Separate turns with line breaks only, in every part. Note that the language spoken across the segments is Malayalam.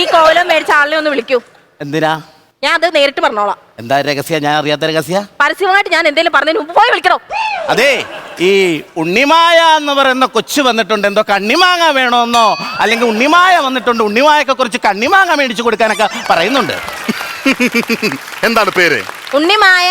ഈ കോലം മേടിച്ച ആളിനെ ഒന്ന് വിളിക്കൂ.
എന്തിനാ?
ഞാൻ അത് നേരിട്ട് പറഞ്ഞോളാം.
എന്താ രഹസ്യ? ഞാൻ അറിയാത്ത രഹസ്യ?
പരസ്യമായിട്ട് ഞാൻ എന്തെങ്കിലും പറഞ്ഞതിന് മുമ്പ് പോയി വിളിക്കണോ?
അതെ ഈ ഉണ്ണിമായ എന്ന് പറയുന്ന കൊച്ചു വന്നിട്ടുണ്ട്. എന്തോ കണ്ണിമാങ്ങ വേണമെന്നോ അല്ലെങ്കിൽ ഉണ്ണിമായ വന്നിട്ടുണ്ട്. ഉണ്ണിമായൊക്കെ കുറച്ച് കണ്ണിമാങ്ങ മേടിച്ചു കൊടുക്കാനൊക്കെ പറയുന്നുണ്ട്.
എന്താണ് പേര്?
ഉണ്ണിമായ.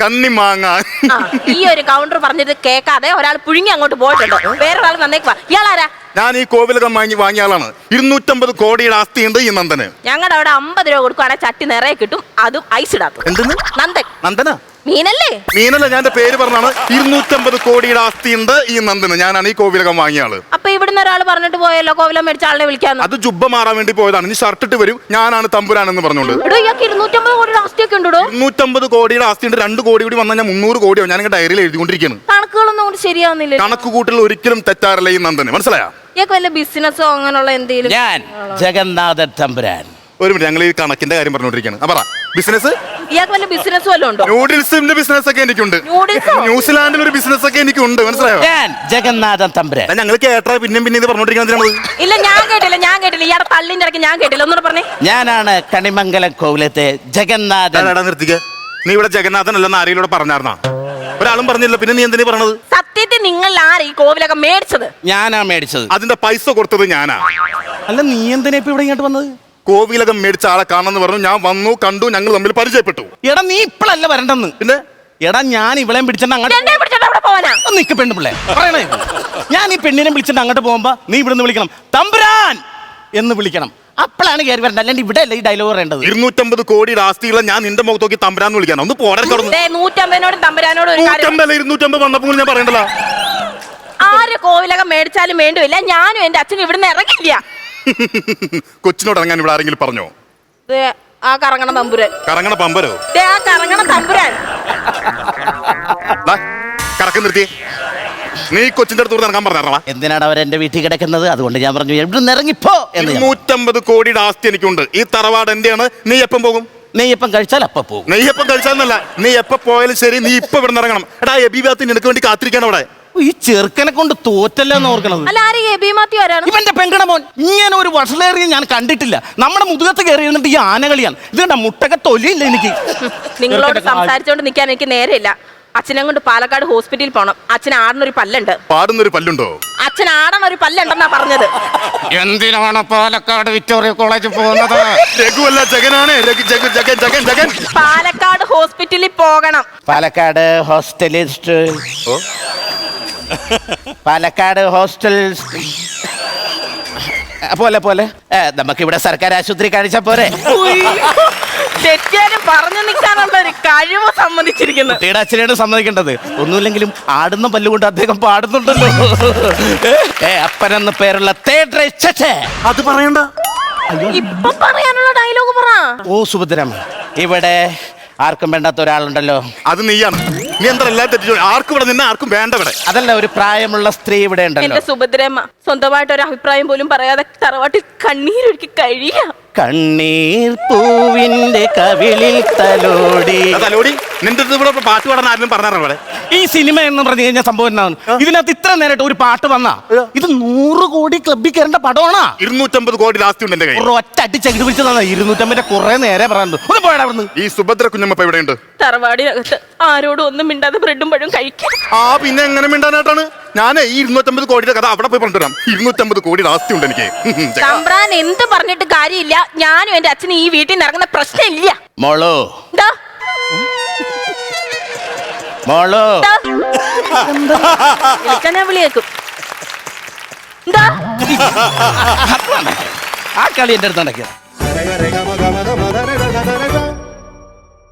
കന്നിമാങ്ങ
ആ, ഈ ഒരു കൗണ്ടർ പറഞ്ഞത് കേൾക്കാതെ ഒരാൾ പുഴുങ്ങി അങ്ങോട്ട് പോയിട്ടുണ്ട്. വേറൊരാൾ വന്നേക്കുവാ ഇയാളാരാ?
ഞാൻ ഈ കോവിലകം വാങ്ങി വാങ്ങിയ ആളാണ്. ഇരുന്നൂറ്റമ്പത് കോടിയുടെ ആസ്തി ഉണ്ട് ഈ നന്ദന്.
ഞങ്ങളുടെ അവിടെ അമ്പത് രൂപ കൊടുക്കുവാണെങ്കിൽ ചട്ടി നിറയെ കിട്ടും. അതും ഐസ് ഇടാത്ത.
എന്തെന്ന്
നന്ദൻ.
നന്ദന?
മീനല്ലേ?
മീനല്ല ഞാൻ എന്റെ പേര് പറഞ്ഞാണ്. ഇരുന്നൂറ്റമ്പത് കോടിയുടെ ആസ്തിയുണ്ട് ഈ നന്ദന്. ഞാനാണ് ഈ കോവിലകം വാങ്ങിയ ആൾ.
അപ്പൊ ഇവിടുന്ന് ഒരാൾ പറഞ്ഞിട്ട് പോയല്ലോ കോവിലം മേടിച്ച ആളിനെ വിളിക്കാന്ന്.
അത് ജുബ്ബ മാറാൻ വേണ്ടി പോയതാണ്. ഇനി ഷർട്ട് ഇട്ട് വരും. ഞാനാണ് തമ്പുരാൻ പറഞ്ഞോണ്ട്. പറഞ്ഞുകൊണ്ട്
ഇവിടെ ഇയാൾക്ക് ഇരുന്നൂറ്റമ്പത് കോടി ആസ്തിയൊക്കെ ഉണ്ടോ
ഇരുന്നൂറ്റമ്പത് കോടിയുടെ ആസ്തിയുണ്ട്. രണ്ട് കോടി കൂടി വന്നാൽ ഞാൻ മുന്നൂറ് കോടിയോ ഞാൻ ഡയറിയിൽ എഴുതിക്കൊണ്ടിരിക്കുന്നത്
കണക്കുകളൊന്നും കൊണ്ട് ശരിയാവുന്നില്ല
കണക്ക് കൂട്ടൽ ഒരിക്കലും തെറ്റാറില്ല ഈ നന്ദന്. മനസ്സിലായോ?
ഇയാൾക്ക് വല്ല ബിസിനസ്സോ അങ്ങനെയുള്ള എന്തെങ്കിലും
ഞാൻ ജഗന്നാഥൻ തമ്പുരാൻ.
ഒരു മിനിറ്റ് ഞങ്ങൾ ഈ കണക്കിന്റെ കാര്യം പറഞ്ഞുകൊണ്ടിരിക്കുകയാണ്. ആ പറ. ബിസിനസ്?
ഇയാൾക്ക് വല്ല ബിസിനസ്സും വല്ലതും ഉണ്ടോ?
നൂഡിൽസിന്റെ ബിസിനസ് ഒക്കെ എനിക്കുണ്ട്.
നൂഡിൽസോ?
ന്യൂസിലാൻഡിൽ ഒരു ബിസിനസ് ഒക്കെ എനിക്കുണ്ട് മനസ്സിലായോ?
ഞാൻ ജഗന്നാഥൻ തമ്പുരാൻ.
ഞങ്ങൾ കേട്ടാ പിന്നെ പിന്നെ ഇത് പറഞ്ഞോണ്ടിരിക്കുന്നത്
ഇല്ല ഞാൻ കേട്ടില്ല ഞാൻ കേട്ടില്ല. ഇയാളുടെ തള്ളിന്റെ ഇടയ്ക്ക് ഞാൻ കേട്ടില്ല. ഒന്നുകൂടെ പറഞ്ഞേ.
ഞാനാണ് കണിമംഗലം കോവിലത്തെ ജഗന്നാഥൻ.
എടാ നിർത്തിക്ക. നീ ഇവിടെ ജഗന്നാഥൻ അല്ലെന്ന് ആരെയിലൂടെ പറഞ്ഞാർന്നാ ഒരാളും പറഞ്ഞില്ല പിന്നെ നീ എന്തിനാ പറഞ്ഞത്?
സത്യത്തിൽ നിങ്ങൾ ആരാ ഈ കോവിലൊക്കെ മേടിച്ചത്?
ഞാനാ മേടിച്ചത്.
അതിന്റെ പൈസ കൊടുത്തത് ഞാനാ.
അല്ല നീ എന്തിനാ ഇപ്പൊ ഇവിടെ ഇങ്ങോട്ട് വന്നത്?
കോവിലകം മേടിച്ച ആളെ കാണണമെന്ന് പറഞ്ഞു. ഞാൻ വന്നു കണ്ടു ഞങ്ങൾ തമ്മിൽ പരിചയപ്പെട്ടു.
എടാ നീ ഇപ്പഴല്ല വരണ്ടെന്ന്?
പിന്നെ?
എടാ ഞാൻ ഇവളെയും പിടിച്ചിട്ട് അങ്ങോട്ട് ഒന്ന് നിക്ക് പെണ്ണു പിള്ളേ. പറയണേ. ഞാൻ ഈ പെണ്ണിനെ വിളിച്ചിട്ട് അങ്ങോട്ട് പോകുമ്പോ നീ ഇവിടുന്ന് വിളിക്കണം. തമ്പുരാൻ എന്ന് വിളിക്കണം. അപ്പോഴാണ് കയറി വരേണ്ടത്. അല്ലാണ്ട് ഇവിടെ അല്ല ഈ ഡയലോഗ് പറയേണ്ടത്?
ഇരുന്നൂറ്റമ്പത് കോടി ആസ്തികളെ ഞാൻ നിന്റെ മുഖത്ത് നോക്കി തമ്പരാന്ന് വിളിക്കാൻ ഒന്ന്
ദേ, നൂറ്റമ്പതിനോടും തമ്പുരാനോടും ഒരു കാര്യം
നൂറ്റമ്പത് ഇരുന്നൂറ്റമ്പത് വന്നപ്പോൾ ഞാൻ പറയണ്ടല്ലോ
ആര് കോവിലൊക്കെ മേടിച്ചാലും വേണ്ടുമില്ല ഞാനും എന്റെ അച്ഛനും ഇവിടുന്ന് ഇറങ്ങില്ല
കൊച്ചിനോട് ഇറങ്ങാൻ ഇവിടെ ആരെങ്കിലും പറഞ്ഞോ?
ദേ, ആ കറങ്ങണ തമ്പുരാൻ.
കറങ്ങണ പമ്പരോ?
ദേ, ആ കറങ്ങണ തമ്പുരാൻ.
ദാ, കറക്കം നിർത്തി. നീ കൊച്ചിന്റെ അടുത്ത് ഇറങ്ങാൻ പറഞ്ഞാ
എന്തിനാണ് അവർ എന്റെ വീട്ടിൽ കിടക്കുന്നത്? അതുകൊണ്ട് ഞാൻ പറഞ്ഞു എവിടെ ഇറങ്ങിപ്പോ? എന്ന് ഞാൻ.
ഇരുന്നൂറ്റമ്പത് കോടിയുടെ ആസ്തി എനിക്കുണ്ട്. ഈ തറവാട് എന്റെയാണ്. നീ എപ്പം പോകും?
നെയ്യപ്പം കഴിച്ചാൽ അപ്പ പോകും.
നീ എപ്പം കഴിച്ചാന്നല്ല നീ എപ്പോ പോയാലും ശരി നീ ഇപ്പൊ ഇവിടെ ഇറങ്ങണം. എടാ എബിബാത്തിന് നിനക്ക് വേണ്ടി കാത്തിരിക്കണം അവിടെ
ഈ ചെറുക്കനെ കൊണ്ട് തോറ്റല്ലെന്ന് ഓർക്കണത്?
അല്ല ആര്? എബി മാത്യു ആരാണ്?
ഇവന്റെ മോൻ. ഇങ്ങനെ ഒരു വഷളേറിയ ഞാൻ കണ്ടിട്ടില്ല. നമ്മുടെ മുതുകത്ത് കയറി ഇരുന്നിട്ട് ഈ ആനകളിയാണ്. ഇത് കണ്ട മുട്ടക തൊലിയില്ല എനിക്ക്.
നിങ്ങളോട് സംസാരിച്ചോണ്ട് നിൽക്കാൻ എനിക്ക് നേരമില്ല അച്ഛനെ കൊണ്ട് പാലക്കാട് ഹോസ്പിറ്റലിൽ പോണം. അച്ഛൻ ആടുന്നൊരു പല്ലുണ്ട്.
പാടുന്നൊരു പല്ലുണ്ടോ?
അച്ഛൻ ആടണ ഒരു പല്ലുണ്ടെന്നാ പറഞ്ഞത്.
എന്തിനാണ് പാലക്കാട് വിക്ടോറിയ കോളേജിൽ പോകുന്നത്?
രഘുവല്ല ജഗനാണ്. രഘു- ജഗൻ ജഗൻ ജഗൻ ജഗൻ.
പാലക്കാട് ഹോസ്പിറ്റലിൽ പോകണം.
പാലക്കാട് ഹോസ്റ്റലിസ്റ്റ്
ഓ.
പാലക്കാട് ഹോസ്റ്റൽ. പോലെ പോലെ. നമുക്ക് ഇവിടെ സർക്കാർ ആശുപത്രി കാണിച്ച പോരെ.
തെറ്റിയാലും പറഞ്ഞു നിൽക്കാനുള്ള ഒരു കഴിവ് സമ്മതിച്ചിരിക്കുന്നു.
കുട്ടിയുടെ അച്ഛനാണ് സമ്മതിക്കേണ്ടത്. ഒന്നുമില്ലെങ്കിലും ആടുന്ന പല്ലുകൊണ്ട് അദ്ദേഹം പാടുന്നുണ്ടല്ലോ. ഏ അപ്പനെന്ന പേരുള്ള തേട്ര
അത് പറയണ്ട.
ഇപ്പൊ പറയാനുള്ള ഡയലോഗ് പറ.
ഓ സുഭദ്രം ഇവിടെ ആർക്കും വേണ്ടാത്ത ഒരാളുണ്ടല്ലോ.
അത് നീയാണ്. നീ എന്താ എല്ലാം തെറ്റിച്ചു? ആർക്കും ഇവിടെ നിന്നെ ആർക്കും വേണ്ട ഇവിടെ.
അതല്ല ഒരു പ്രായമുള്ള സ്ത്രീ ഇവിടെ ഉണ്ടല്ലോ.
എന്റെ സുഭദ്രമ്മ സ്വന്തമായിട്ട് ഒരു അഭിപ്രായം പോലും പറയാതെ തറവാട്ടിൽ കണ്ണീരൊഴുക്കി കഴിയാ.
കണ്ണീർ പൂവിന്റെ കവിളിൽ തലോടി.
തലോടി? നിന്റെ അടുത്ത് ഇവിടെ പാട്ട് പാടാൻ ആരും പറഞ്ഞാറോ ഇവിടെ?
ഈ സിനിമ എന്ന് പറഞ്ഞു കഴിഞ്ഞാൽ സംഭവം എന്താണ് ഇതിനകത്ത് ഇത്ര നേരിട്ട് ഒരു പാട്ട് വന്നാ. ഇത് നൂറ് കോടി ക്ലബിൽ കയറേണ്ട പടമാണോ.
ഇരുന്നൂറ്റമ്പത് കോടി ലാസ്റ്റ് ഉണ്ട് എന്റെ കയ്യിൽ.
ഒറ്റ അടിച്ച് അടി പിടിച്ച് തന്നാ ഇരുന്നൂറ്റമ്പതിന്റെ കുറെ നേരെ പറയാനുണ്ട്. ഒന്ന് പോയടാ അവിടുന്ന്
ഈ സുഭദ്ര കുഞ്ഞമ്മ ഉണ്ട് എവിടെയുണ്ട്?
തറവാടിനകത്ത് ആരോടും ഒന്നും മിണ്ടാതെ ബ്രെഡും പഴവും കഴിക്കും.
ആ പിന്നെ എങ്ങനെ മിണ്ടാനായിട്ടാണ്? ഞാൻ ഈ ഇരുന്നൂറ്റമ്പത് കോടിയുടെ കഥ അവിടെ പോയി പറഞ്ഞുതരാം ഇരുന്നൂറ്റമ്പത് കോടി ആസ്തി ഉണ്ട് എനിക്ക്.
തമ്പ്രാൻ എന്ത് പറഞ്ഞിട്ട് കാര്യമില്ല. ഞാനും എന്റെ അച്ഛനും ഈ വീട്ടിൽ നിന്ന് ഇറങ്ങുന്ന പ്രശ്നമില്ല.
മോളോ.
എന്താ
മോളോ.
വിളിയേക്കും. എന്താ
ആ കളി എന്റെ അടുത്ത് നടക്കുക